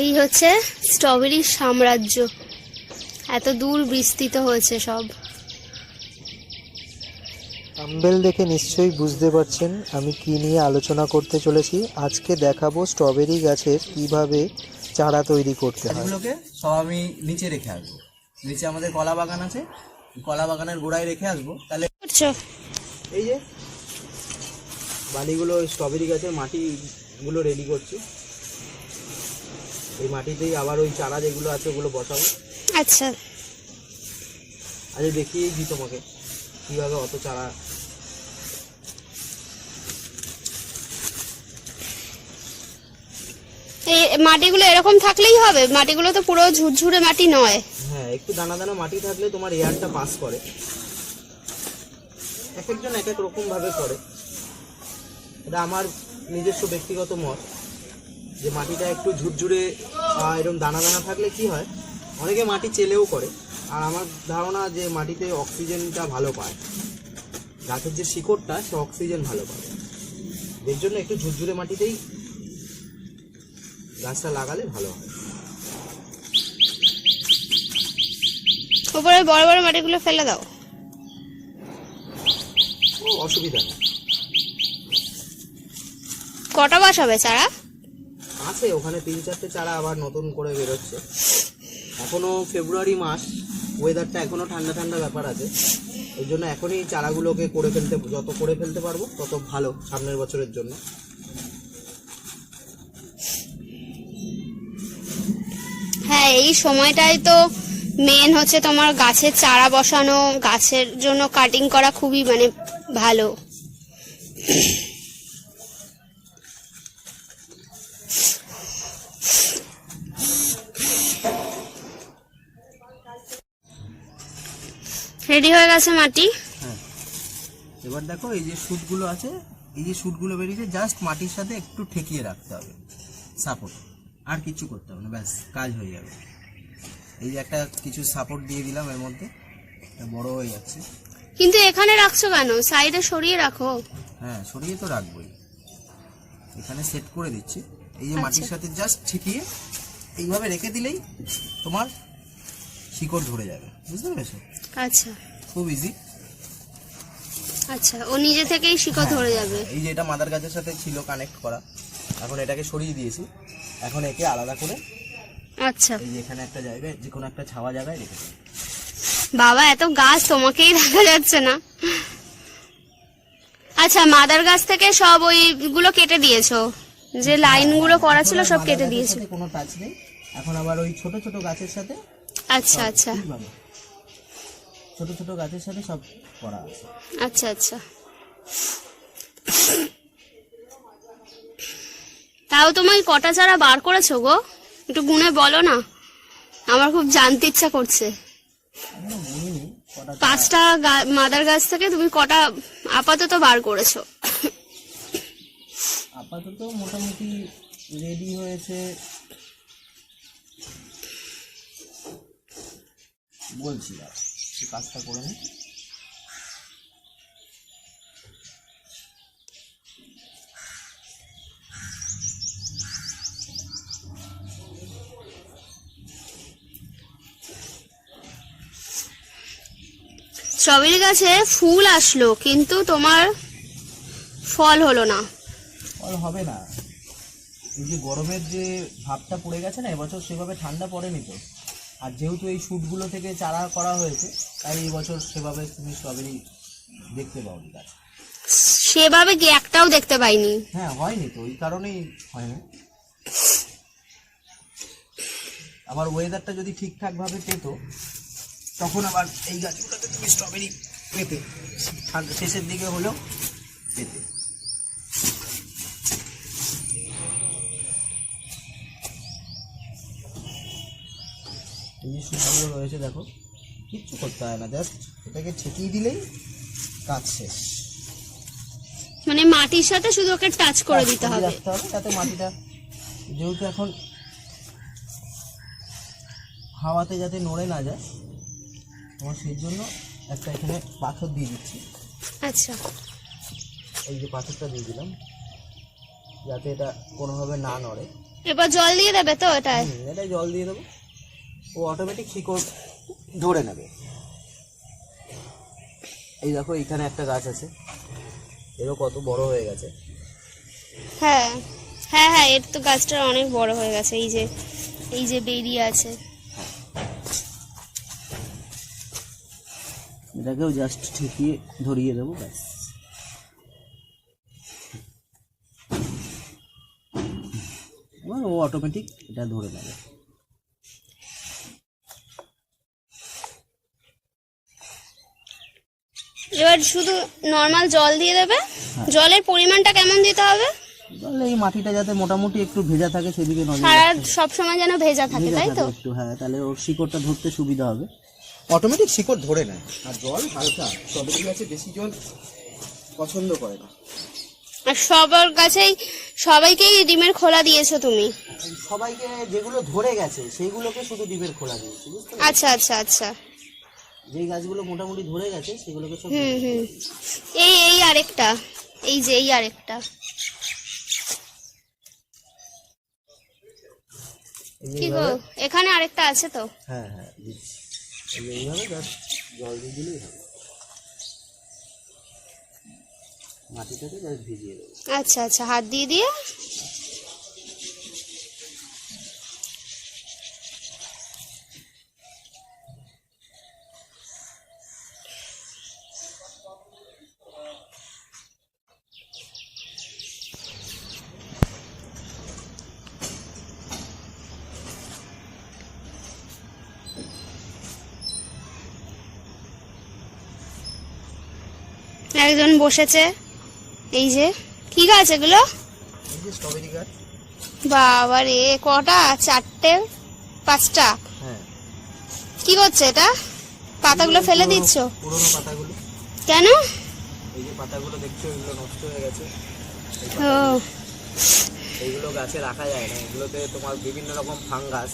এই হচ্ছে স্ট্রবেরির সাম্রাজ্য। এত দূর বিস্তৃত হয়েছে সব। থাম্বেল দেখে নিশ্চয়ই বুঝতে পারছেন আমি কি নিয়ে আলোচনা করতে চলেছি। আজকে দেখাবো স্ট্রবেরি গাছের কীভাবে চারা তৈরি করতে হয়। গাছগুলোকে সব আমি নিচে রেখে আসব। নিচে আমাদের কলা বাগান আছে। কলা বাগানের গোড়ায় রেখে আসব। তাহলে এই যে বালিগুলো স্ট্রবেরি গাছের মাটিগুলো রেডি করছি। এই মাটিতেই আবার ওই চারা যেগুলো আছে ওগুলো বসাবো। আচ্ছা। আজ দেখিয়েই দিই তোমাকে কীভাবে অত চারা। এই মাটিগুলো এরকম থাকলেই হবে? মাটিগুলো তো পুরো ঝুরঝুরে মাটি নয়। হ্যাঁ একটু দানা দানা মাটি থাকলে তোমার এয়ারটা পাস করে। এক একজন এক এক রকম ভাবে করে। এটা আমার নিজস্ব ব্যক্তিগত মত যে মাটিটা একটু ঝুরঝুরে এরকম দানা দানা থাকলে কি হয়? অনেকে মাটি চেলেও করে। আর আমার ধারণা যে মাটিতে অক্সিজেনটা ভালো পায়। গাছের যে শিকড়টা সে অক্সিজেন ভালো পায় এর জন্য একটু ঝুরঝুরে মাটিতেই গাছটা লাগালে ভালো হয়। উপরে বড় বড় মাটিগুলো ফেলে দাও। অসুবিধা নেই। কটা বাস হবে চারা? আছে ওখানে তিন চারটে চারা আবার নতুন করে বেরোচ্ছে। এখনও ফেব্রুয়ারি মাস ওয়েদারটা এখনও ঠান্ডা ঠান্ডা ব্যাপার আছে। ওই জন্য এখনই চারাগুলোকে করে ফেলতে যত করে ফেলতে পারব তত ভালো সামনের বছরের জন্য। হ্যাঁ এই সময়টাই তো মেন হচ্ছে তোমার গাছের চারা বসানো গাছের জন্য কাটিং করা খুবই মানে ভালো। রেডি হয়ে গেছে মাটি। হ্যাঁ। এবার দেখো এই যে শুটগুলো আছে এই যে শুটগুলো বেরিয়েছে জাস্ট মাটির সাথে একটু ঠেকিয়ে রাখতে হবে সাপোর্ট আর কিছু করতে হবে না ব্যাস কাজ হয়ে যাবে এই যে একটা কিছু সাপোর্ট দিয়ে দিলাম এর মধ্যে এটা বড় হয়ে যাচ্ছে। কিন্তু এখানে রাখছো কেন? সাইডে সরিয়ে রাখো। হ্যাঁ সরিয়ে তো রাখবোই। এখানে সেট করে দিচ্ছি। এই যে মাটির সাথে জাস্ট ছিটিয়ে এইভাবে রেখে দিলেই তোমার শিকড় ধরে যাবে। বুঝতে পেরেছ? আচ্ছা। খুব ইজি আচ্ছা ও নিজে থেকেই শিকড় ধরে যাবে। এই যে এটা মাদার গাছের সাথে ছিল কানেক্ট করা। এখন এটাকে সরিয়ে দিয়েছি। এখন একে আলাদা করে আচ্ছা। এই যে এখানে একটা জায়গায় যে কোনো একটা ছাওয়া জায়গায় রেখে দেবো বাবা এত গাছ তোমাকেই দেখা যাচ্ছে না। আচ্ছা মাদার গাছ থেকে সব ওইগুলো কেটে দিয়েছ? যে লাইনগুলো করা ছিল সব কেটে দিয়েছ। কোনো টাচ নেই। এখন আবার ওই ছোট ছোট গাছের সাথে আচ্ছা আচ্ছা। ছোট ছোট গাছের সাথে সব করা আছে। আচ্ছা আচ্ছা। তাও তোমায় কটা চারা বার করেছ গো? একটু গুনে বলো না। আমার খুব জানতে ইচ্ছা করছে। পাঁচটা মাদার গাছ থেকে তুমি কটা আপাতত বার করেছ? আপাতত মোটামুটি রেডি হয়েছে বলছি দাঁড়া, একটু কাজটা করে নি। স্ট্রবেরি গাছে ফুল আসলো কিন্তু তোমার ফল হলো না। ফল হবে না। এই যে গরমের যে ভাবটা পড়ে গেছে না এবছর সেভাবে ঠান্ডা পড়েনি তো। আর যেহেতু এই শুটগুলো থেকে চারা করা হয়েছে তাই এই বছর সেভাবে তুমি স্ট্রবেরি দেখতে পাওনি গাছ। সেভাবে কি একটাও দেখতে পাইনি? হ্যাঁ হয়নি তো ওই কারণেই হয়নি। আবার ওয়েদারটা যদি ঠিকঠাক ভাবে পেতো তখন আবার এই গাছগুলোতে তুমি স্ট্রবেরি পেতে। ঠান্ডা শেষের দিকে হলেও পেতে। এই যে শুকনো রয়েছে দেখো কিচ্ছু করতে হয় না জাস্ট এটাকে ছেঁকিয়ে দিলেই কাজ শেষ। মানে মাটির সাথে শুধু ওকে টাচ করে দিতে হবে। রাখতে হবে যাতে মাটিটা যেহেতু এখন হাওয়াতে যাতে নড়ে না যায় তোমার সেই জন্য একটা এখানে পাথর দিয়ে দিচ্ছি। আচ্ছা। এই যে পাথরটা দিয়ে দিলাম যাতে এটা কোনোভাবে না নড়ে। এবার জল দিয়ে দেবে তো এটায়? হুম, এটাই জল দিয়ে দেবো। ও অটোমেটিক শিকড় ধরে নেবে। এই দেখো এখানে একটা গাছ আছে। এরও কত বড় হয়ে গেছে। হ্যাঁ হ্যাঁ হ্যাঁ এর তো গাছটা অনেক বড় হয়ে গেছে। এই যে এই যে বেরিয়ে আছে। এটাকেও জাস্ট ঠেকিয়ে ধরিয়ে দেবো ব্যাস। ও অটোমেটিক এটা ধরে নেবে। এবার শুধু নর্মাল জল দিয়ে দেবে? জলের পরিমাণটা কেমন দিতে হবে? এই মাটিটা যাতে মোটামুটি একটু ভেজা থাকে সেদিকে নজর সারা সব সময় যেন ভেজা থাকে ভেজা তাই থাকে তো? একটু হ্যাঁ তাহলে ওর শিকড়টা ধরতে সুবিধা হবে। অটোমেটিক শিকড় ধরে নেয়। আর জল হালকা স্ট্রবেরি গাছে বেশি জল পছন্দ করে না। আর সবার কাছেই সবাইকেই ডিমের খোলা দিয়েছ তুমি? সবাইকে যেগুলো ধরে গেছে সেইগুলোকে শুধু ডিমের খোলা দিয়েছি বুঝতে আচ্ছা আচ্ছা আচ্ছা। যেই গাছগুলো মোটামুটি ধরে গেছে সেগুলোকে সব হুম হুম। এই এই আরেকটা। এই যে এই আরেকটা। কি গো? এখানে আরেকটা আছে তো? হ্যাঁ হ্যাঁ এই এইভাবে জাস্ট জল দিয়ে দিলেই হবে। মাটিটাকে জাস্ট ভিজিয়ে দেবো। আচ্ছা আচ্ছা হাত দিয়ে দিয়ে? একজন বসেছে। এই যে কি গাছ এগুলো? বাবা রে কটা? চারটে? পাঁচটা? হ্যাঁ। কি করছে এটা? পাতাগুলো ফেলে দিচ্ছ? পুরোনো পাতাগুলো। কেন? এই যে পাতাগুলো দেখছ এগুলো নষ্ট হয়ে গেছে। এইগুলো গাছে রাখা যায় না। এগুলোতে তোমার বিভিন্ন রকম ফাঙ্গাস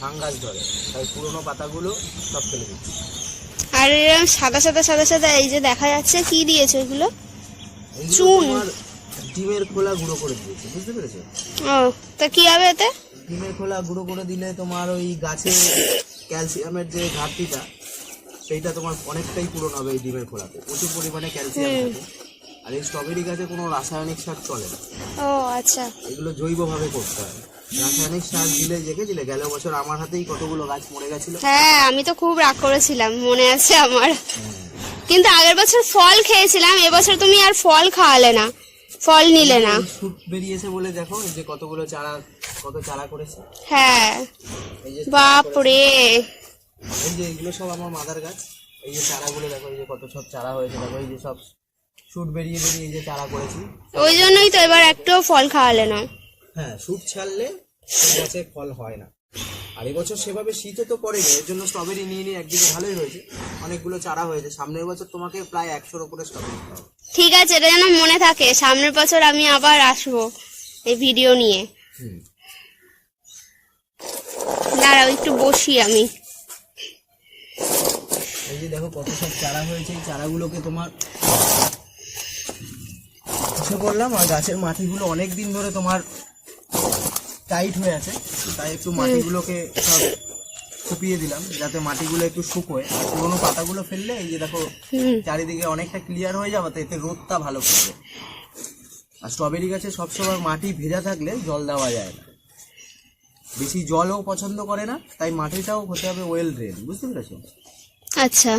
ফাঙ্গাস ধরে। তাই পুরোনো পাতাগুলো সব ফেলে দিচ্ছি। আর এরকম সাদা সাদা সাদা সাদা এই যে দেখা যাচ্ছে কি দিয়েছে এগুলো চুন। ডিমের খোলা গুঁড়ো করে দিয়েছে বুঝতে পেরেছ? ও তা কি হবে এতে ডিমের খোলা গুঁড়ো করে দিলে তোমার ওই গাছে ক্যালসিয়ামের যে ঘাটতিটা সেইটা তোমার অনেকটাই পূরণ হবে এই ডিমের খোলাতে। প্রচুর পরিমাণে ক্যালসিয়াম থাকে। আর এই স্ট্রবেরি গাছে কোনো রাসায়নিক সার চলে না। ও আচ্ছা। এগুলো জৈবভাবে করতে হয়। রাসায়নিক সার দিলে দেখেছিলে গেল বছর আমার হাতেই কতগুলো গাছ মরে গেছিল। হ্যাঁ আমি তো খুব রাগ করেছিলাম মনে আছে আমার। কিন্তু আগের বছর ফল খেয়েছিলাম এবছর তুমি আর ফল খাওয়ালে না ফল নিলে না। শুট বেরিয়েছে বলে দেখো এই যে কতগুলো চারা কত চারা করেছে। হ্যাঁ বাপ রে এই যে এগুলো সব আমার মাদার গাছ। এই যে চারাগুলো দেখো এই যে কত সব চারা হয়েছে দেখো এই যে সব শুট বেরিয়ে বেরিয়ে এই যে চারা করেছি। ওই জন্যই তো এবার একটুও ফল খাওয়ালে না। হ্যাঁ শুট ছাড়লে গাছে ফল হয় না। আর এবছর সেভাবে শীতও তো পড়েনি এর জন্য স্ট্রবেরি নিয়ে নিয়ে একদিকে ভালোই হয়েছে। অনেকগুলো চারা হয়েছে। সামনের বছর তোমাকে প্রায় একশোর উপরে স্ট্রবেরি ঠিক আছে এটা যেন মনে থাকে। সামনের বছর আমি আবার আসব এই ভিডিও নিয়ে। দাঁড়াও একটু বসি আমি। এই যে দেখো কত সব চারা হয়েছে এই চারাগুলোকে তোমার পড়লাম আর গাছের মাটিগুলো অনেক দিন ধরে তোমার টাইট হয়ে আছে তাই একটু মাটিগুলোকে সব ফুপিয়ে দিলাম যাতে মাটিগুলো একটু শুকোয় আর পুরোনো পাতাগুলো ফেললে এই যে দেখো চারিদিকে অনেকটা ক্লিয়ার হয়ে যাবে এতে রোদটা ভালো পড়বে আর স্ট্রবেরি গাছে সবসময় মাটি ভেজা থাকলে জল দেওয়া যায় না। বেশি জলও পছন্দ করে না তাই মাটিটাও হতে হবে ওয়েল ড্রেন বুঝতে পেরেছ? আচ্ছা।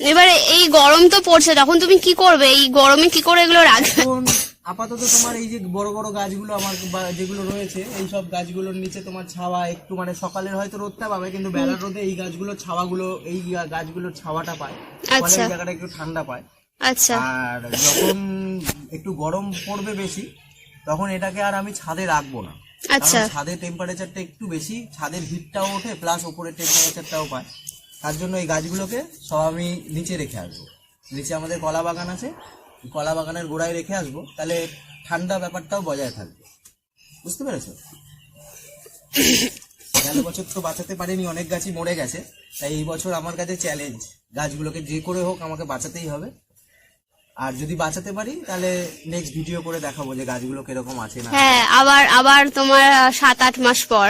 এবারে এই গরম তো পড়ছে তখন তুমি কি করবে? এই গরমে কি করে এগুলো রাখবে? আপাতত তোমার এই যে বড় বড় গাছগুলো আমার যেগুলো রয়েছে এই সব গাছগুলোর নিচে তোমার ছাওয়া একটু মানে সকালের হয়তো রোদটা পাবে কিন্তু বেলার রোদে এই গাছগুলোর ছাওয়াগুলো এই গাছগুলোর ছাওয়াটা পায়। ফলে আচ্ছা। এই জায়গাটা একটু ঠান্ডা পায়। আচ্ছা। আর যখন একটু গরম পড়বে বেশি তখন এটাকে আর আমি ছাদে রাখব না। আচ্ছা। ছাদের টেম্পারেচারটা একটু বেশি ছাদের হিটটাও ওঠে প্লাস ওপরের টেম্পারেচারটাও পায়। তার জন্য এই গাছগুলোকে সব আমি নিচে রেখে আসব। নিচে আমাদের কলা বাগান আছে কলা বাগানের গোড়ায় রেখে আসব তাহলে ঠান্ডা ব্যাপারটাও বজায় থাকবে। বুঝতে পেরেছ? গেল বছর তো বাঁচাতে পারিনি অনেক গাছই মরে গেছে তাই এই বছর আমার কাছে চ্যালেঞ্জ গাছগুলোকে যে করে হোক আমাকে বাঁচাতেই হবে। আর যদি বাঁচাতে পারি তাহলে নেক্সট ভিডিও করে দেখাবো যে গাছগুলো কীরকম আছে না হ্যাঁ আবার আবার তোমার সাত আট মাস পর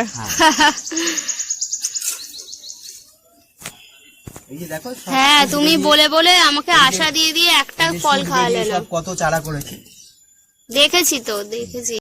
এই যে দেখো সব হ্যাঁ তুমি বলে বলে আমাকে আশা দিয়ে দিয়ে একটা ফল খাওয়ালে না। কত চারা করেছি? দেখেছি তো দেখেছি।